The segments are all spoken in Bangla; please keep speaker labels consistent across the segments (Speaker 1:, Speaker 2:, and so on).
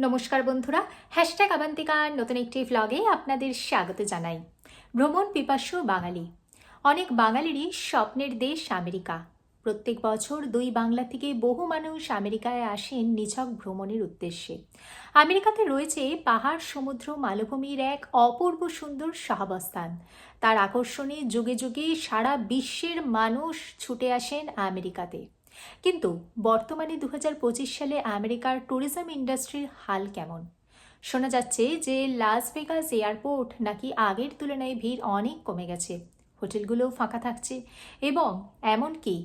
Speaker 1: নমস্কার বন্ধুরা হ্যাশট্যাগ আবান্তিকার নতুন একটি ভ্লগে আপনাদের স্বাগত জানাই। ভ্রমণ পিপাসু বাঙালি। অনেক বাঙালিরই স্বপ্নের দেশ আমেরিকা। প্রত্যেক বছর দুই বাংলা থেকে বহু মানুষ আমেরিকায় আসেন নিছক ভ্রমণের উদ্দেশ্যে। আমেরিকাতে রয়েছে পাহাড়, সমুদ্র, মালভূমির এক অপূর্ব সুন্দর সহাবস্থান। তার আকর্ষণে যুগে যুগে সারা বিশ্বের মানুষ ছুটে আসেন আমেরিকাতে। কিন্তু বর্তমানে দু হাজার পঁচিশ সালে আমেরিকার ট্যুরিজম ইন্ডাস্ট্রির হাল কেমন? শোনা যাচ্ছে যে লাস ভেগাস এয়ারপোর্ট নাকি আগের তুলনায় ভিড় অনেক কমে গেছে। হোটেলগুলোও ফাঁকা থাকছে এবং এমনকি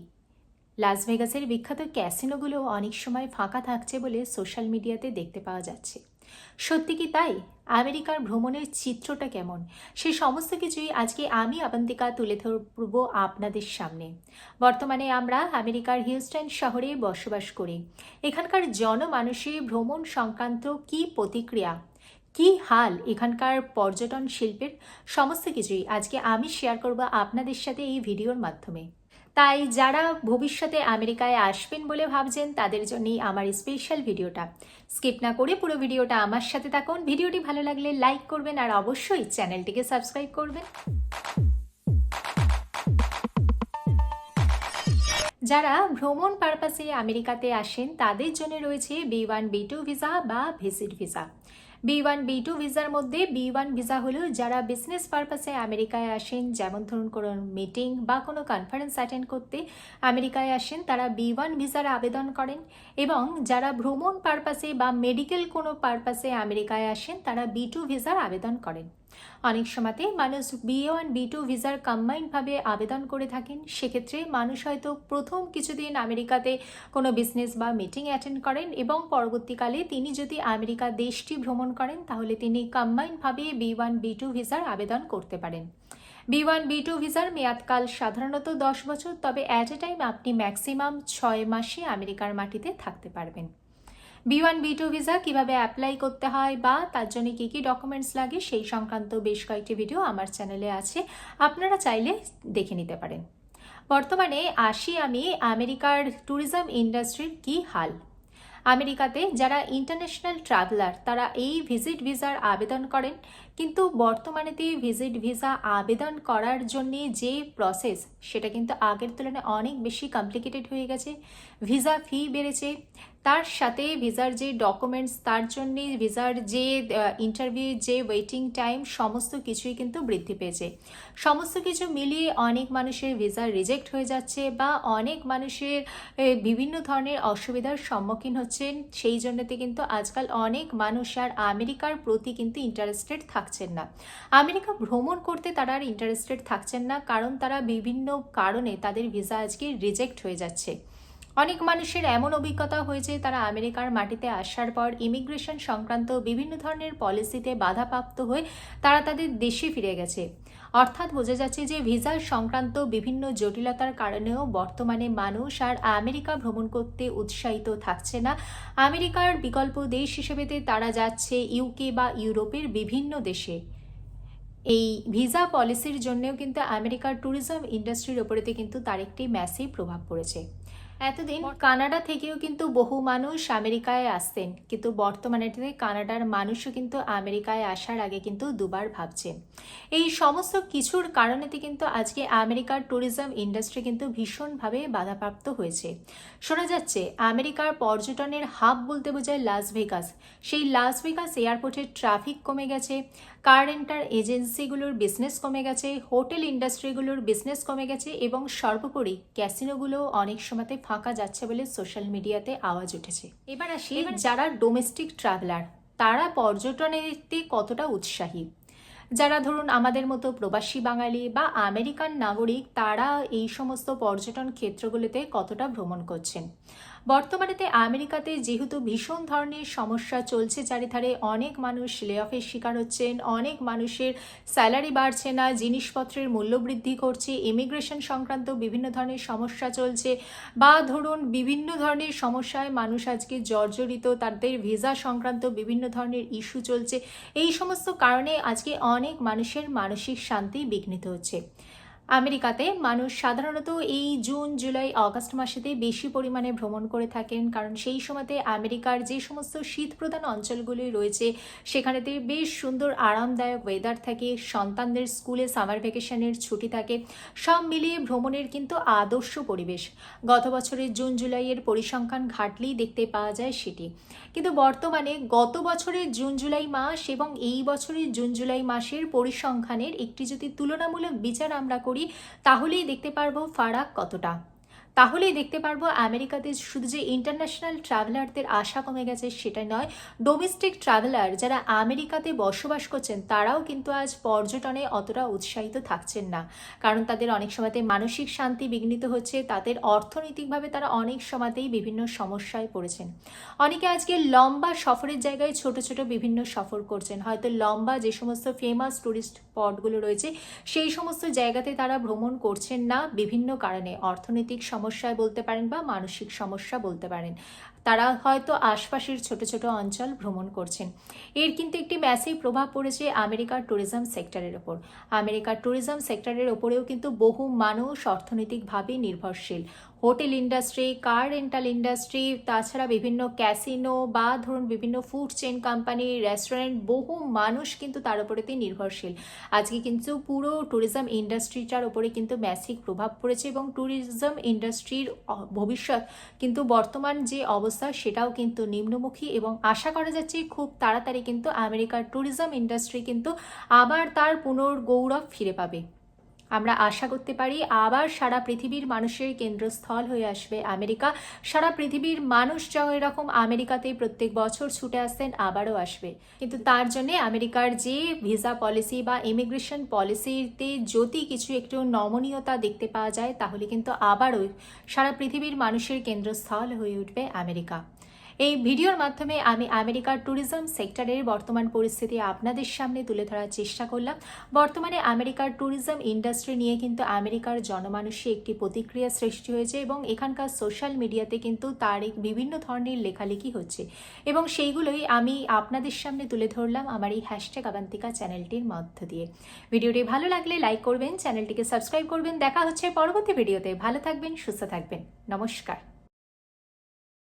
Speaker 1: লাস ভেগাসের বিখ্যাত ক্যাসিনোগুলো অনেক সময় ফাঁকা থাকছে বলে সোশ্যাল মিডিয়াতে দেখতে পাওয়া যাচ্ছে। সত্যি কি তাই? আমেরিকার ভ্রমণের চিত্রটা কেমন? সে সমস্ত কিছুই আজকে আমি, আবান্তিকা, তুলে ধরব আপনাদের সামনে। বর্তমানে আমরা আমেরিকার হিউস্টন শহরে বসবাস করি। এখানকার জনমানুষে ভ্রমণ সংক্রান্ত কি প্রতিক্রিয়া? কি হাল এখানকার পর্যটন শিল্পের? সমস্ত কিছুই আজকে আমি শেয়ার করব আপনাদের সাথে এই ভিডিওর মাধ্যমে। তাই যারা ভবিষ্যতে আমেরিকায় আসবেন বলে ভাবছেন, তাদের জন্যই আমার স্পেশাল ভিডিওটা। স্কিপ না করে পুরো ভিডিওটা আমার সাথে থাকুন। ভিডিওটি ভালো লাগলে লাইক করবেন আর অবশ্যই চ্যানেলটিকে সাবস্ক্রাইব করবেন। যারা ভ্রমণ পারপাসে আমেরিকাতে আসেন, তাদের জন্য রয়েছে B one B two visa বা visit visa B one, B two ভিসার মধ্যে বি ওয়ান ভিসা হলো যারা বিজনেস পারপাসে আমেরিকায় আসেন, যেমন ধরুন কোনো মিটিং বা কোনো কনফারেন্স অ্যাটেন্ড করতে আমেরিকায় আসেন, তারা বি ওয়ান ভিসার আবেদন করেন এবং যারা ভ্রমণ পারপাসে বা মেডিকেল কোনো পারপাসে আমেরিকায় আসেন, তারা বি টু ভিসার আবেদন করেন। অনেক সময়তে মানুষ বি ওয়ান বি টু ভিসার কম্বাইন্ডভাবে আবেদন করে থাকেন। সেক্ষেত্রে মানুষ হয়তো প্রথম কিছুদিন আমেরিকাতে কোনো বিজনেস বা মিটিং অ্যাটেন্ড করেন এবং পরবর্তীকালে তিনি যদি আমেরিকা দেশটি ভ্রমণ করেন, তাহলে তিনি কম্বাইন্ডভাবে বি ওয়ান বি টু ভিসার আবেদন করতে পারেন। বি ওয়ান বি টু ভিসার মেয়াদকাল সাধারণত দশ বছর, তবে অ্যাট এ টাইম আপনি ম্যাক্সিমাম ছয় মাসে আমেরিকার মাটিতে থাকতে পারবেন। B one B two visa কীভাবে অ্যাপ্লাই করতে হয় বা তার জন্য কী কী ডকুমেন্টস লাগে সেই সংক্রান্ত বেশ কয়েকটি ভিডিও আমার চ্যানেলে আছে। আপনারা চাইলে দেখে নিতে পারেন। বর্তমানে আসি আমি আমেরিকার ট্যুরিজম ইন্ডাস্ট্রির কী হাল? আমেরিকাতে যারা ইন্টারন্যাশনাল ট্রাভেলার তারা এই ভিজিট ভিসার আবেদন করেন। কিন্তু বর্তমানেতে ভিজিট ভিসা আবেদন করার জন্যে যে প্রসেস সেটা কিন্তু আগের তুলনায় অনেক বেশি কমপ্লিকেটেড হয়ে গেছে। ভিসা ফি বেড়েছে। তার সাথে ভিসার যে ডকুমেন্টস তার জন্যে ভিসার যে ইন্টারভিউ যে ওয়েটিং টাইম সমস্ত কিছুই কিন্তু বৃদ্ধি পেয়েছে। সমস্ত কিছু মিলিয়ে অনেক মানুষের ভিসা রিজেক্ট হয়ে যাচ্ছে বা অনেক মানুষের বিভিন্ন ধরনের অসুবিধার সম্মুখীন হচ্ছেন। সেই জন্যতে কিন্তু আজকাল অনেক মানুষ আর আমেরিকার প্রতি কিন্তু ইন্টারেস্টেড থাকছেন না। আমেরিকা ভ্রমণ করতে তারা আর ইন্টারেস্টেড থাকছেন না, কারণ তারা বিভিন্ন কারণে তাদের ভিসা আজকে রিজেক্ট হয়ে যাচ্ছে। অনেক মানুষের এমন অভিজ্ঞতা হয়েছে, তারা আমেরিকার মাটিতে আসার পর ইমিগ্রেশন সংক্রান্ত বিভিন্ন ধরনের পলিসিতে বাধাপ্রাপ্ত হয়ে তারা তাদের দেশে ফিরে গেছে। অর্থাৎ বোঝা যাচ্ছে যে ভিসা সংক্রান্ত বিভিন্ন জটিলতার কারণেও বর্তমানে মানুষ আর আমেরিকা ভ্রমণ করতে উৎসাহিত থাকছে না। আমেরিকার বিকল্প দেশ হিসেবেতে তারা যাচ্ছে ইউকে বা ইউরোপের বিভিন্ন দেশে। এই ভিসা পলিসির জন্যও কিন্তু আমেরিকার ট্যুরিজম ইন্ডাস্ট্রির ওপরেতে কিন্তু তার একটি ম্যাসিভ প্রভাব পড়েছে। এতদিন কানাডা থেকেও কিন্তু বহু মানুষ আমেরিকায় আসতেন। কিন্তু বর্তমানে কানাডার মানুষও কিন্তু আমেরিকায় আসার আগে কিন্তু দুবার ভাবছেন এই সমস্ত কিছুর কারণেতে কিন্তু আজকে আমেরিকার ট্যুরিজম ইন্ডাস্ট্রি কিন্তু ভীষণভাবে বাধাপ্রাপ্ত হয়েছে। শোনা যাচ্ছে, আমেরিকার পর্যটনের হাব বলতে বোঝায় লাস ভেগাস সেই লাস ভেগাস এয়ারপোর্টের ট্রাফিক কমে গেছে কার রেন্টার এজেন্সিগুলোর বিজনেস কমে গেছে হোটেল ইন্ডাস্ট্রিগুলোর বিজনেস কমে গেছে এবং সর্বোপরি ক্যাসিনোগুলো অনেক সময়তে ফাঁকা যাচ্ছে বলে সোশ্যাল মিডিয়াতে আওয়াজ উঠেছে। এবার আসি। যারা ডোমেস্টিক ট্রাভেলার তারা পর্যটনেতে কতটা উৎসাহী? যারা ধরুন আমাদের মতো প্রবাসী বাঙালি বা আমেরিকান নাগরিক, তারা এই সমস্ত পর্যটন ক্ষেত্রগুলিতে কতটা ভ্রমণ করছেন? বর্তমানেতে আমেরিকাতে যেহেতু ভীষণ ধরনের সমস্যা চলছে, চারিধারে অনেক মানুষ লে অফের শিকার হচ্ছেন, অনেক মানুষের স্যালারি বাড়ছে না, জিনিসপত্রের মূল্য বৃদ্ধি করছে ইমিগ্রেশন সংক্রান্ত বিভিন্ন ধরনের সমস্যা চলছে বা ধরুন বিভিন্ন ধরনের সমস্যায় মানুষ আজকে জর্জরিত, তাদের ভিসা সংক্রান্ত বিভিন্ন ধরনের ইস্যু চলছে। এই সমস্ত কারণে আজকে অনেক মানুষের মানসিক শান্তি বিঘ্নিত হচ্ছে। আমেরিকাতে মানুষ সাধারণত এই জুন, জুলাই আগস্ট মাসেতে বেশি পরিমাণে ভ্রমণ করে থাকেন। কারণ সেই সময়তে আমেরিকার যে সমস্ত শীত প্রধান অঞ্চলগুলি রয়েছে, সেখানেতে বেশ সুন্দর আরামদায়ক ওয়েদার থাকে, সন্তানদের স্কুলে সামার ভ্যাকেশনের ছুটি থাকে, সব মিলিয়ে ভ্রমণের কিন্তু আদর্শ পরিবেশ। গত বছরের জুন, জুলাইয়ের পরিসংখ্যান ঘাটলেই দেখতে পাওয়া যায় সেটি। কিন্তু বর্তমানে গত বছরের জুন, জুলাই মাস এবং এই বছরের জুন, জুলাই মাসের পরিসংখ্যানের একটি যদি তুলনামূলক বিচার আমরা করি তাহলেই দেখতে পারব ফারাক কতটা। তাহলেই দেখতে পারব আমেরিকাতে শুধু যে ইন্টারন্যাশনাল ট্রাভেলারদের আশা কমে গেছে সেটা নয় ডোমেস্টিক ট্রাভেলার যারা আমেরিকাতে বসবাস করছেন তারাও কিন্তু আজ পর্যটনে অতটা উৎসাহিত থাকছেন না। কারণ তাদের অনেক সময়তে মানসিক শান্তি বিঘ্নিত হচ্ছে, তাদের অর্থনৈতিকভাবে তারা অনেক সময়তেই বিভিন্ন সমস্যায় পড়েছেন। অনেকে আজকে লম্বা সফরের জায়গায় ছোট ছোট বিভিন্ন সফর করছেন, হয়তো লম্বা যে সমস্ত ফেমাস টুরিস্ট স্পটগুলো রয়েছে, সেই সমস্ত জায়গাতে তারা ভ্রমণ করছেন না। বিভিন্ন কারণে অর্থনৈতিক সমস্যায় বলতে পারেন বা মানসিক সমস্যা বলতে পারেন। তারা হয়তো আশপাশের ছোট ছোট অঞ্চল ভ্রমণ করছেন। এর কিন্তু একটি ম্যাসিভ প্রভাব পড়েছে আমেরিকার ট্যুরিজম সেক্টরের ওপর। আমেরিকার ট্যুরিজম সেক্টরের ওপরেও কিন্তু বহু মানুষ অর্থনৈতিকভাবে নির্ভরশীল। Hotel industry car rental industry তাছাড়া বিভিন্ন ক্যাসিনো বা ধরুন বিভিন্ন ফুড চেন কোম্পানি রেস্টুরেন্ট বহু মানুষ কিন্তু তার উপরেতেই নির্ভরশীল। আজকে কিন্তু পুরো ট্যুরিজম ইন্ডাস্ট্রিটার উপরে কিন্তু ম্যাসিভ প্রভাব পড়েছে এবং ট্যুরিজম ইন্ডাস্ট্রির ভবিষ্যৎ কিন্তু বর্তমান যে অবস্থা সেটাও কিন্তু নিম্নমুখী এবং আশা করা যাচ্ছে খুব তাড়াতাড়ি কিন্তু আমেরিকার ট্যুরিজম ইন্ডাস্ট্রি কিন্তু আবার তার পুনর্গৌরব ফিরে পাবে। আমরা আশা করতে পারি আবার সারা পৃথিবীর মানুষের কেন্দ্রস্থল হয়ে আসবে আমেরিকা। সারা পৃথিবীর মানুষ যেমন এরকম আমেরিকাতে প্রত্যেক বছর ছুটে আসতেন, আবারও আসবে। কিন্তু তার জন্য আমেরিকার যে ভিসা পলিসি বা ইমিগ্রেশন পলিসিতে যদি কিছু একটু নমনীয়তা দেখতে পাওয়া যায়, তাহলে কিন্তু আবারও সারা পৃথিবীর মানুষের কেন্দ্রস্থল হয়ে উঠবে আমেরিকা। এই ভিডিওর মাধ্যমে আমি আমেরিকার ট্যুরিজম সেক্টরের বর্তমান পরিস্থিতি আপনাদের সামনে তুলে ধরার চেষ্টা করলাম। বর্তমানে আমেরিকার ট্যুরিজম ইন্ডাস্ট্রি নিয়ে কিন্তু আমেরিকার জনমানুষে একটি প্রতিক্রিয়া সৃষ্টি হয়েছে এবং এখানকার সোশ্যাল মিডিয়াতে কিন্তু তার বিভিন্ন ধরনের লেখালেখি হচ্ছে। এবং সেইগুলোই আমি আপনাদের সামনে তুলে ধরলাম আমার এই হ্যাশট্যাগ আবান্তিকা চ্যানেলটির মধ্য দিয়ে। ভিডিওটি ভালো লাগলে লাইক করবেন, চ্যানেলটিকে সাবস্ক্রাইব করবেন। দেখা হচ্ছে পরবর্তী ভিডিওতে। ভালো থাকবেন, সুস্থ থাকবেন। নমস্কার।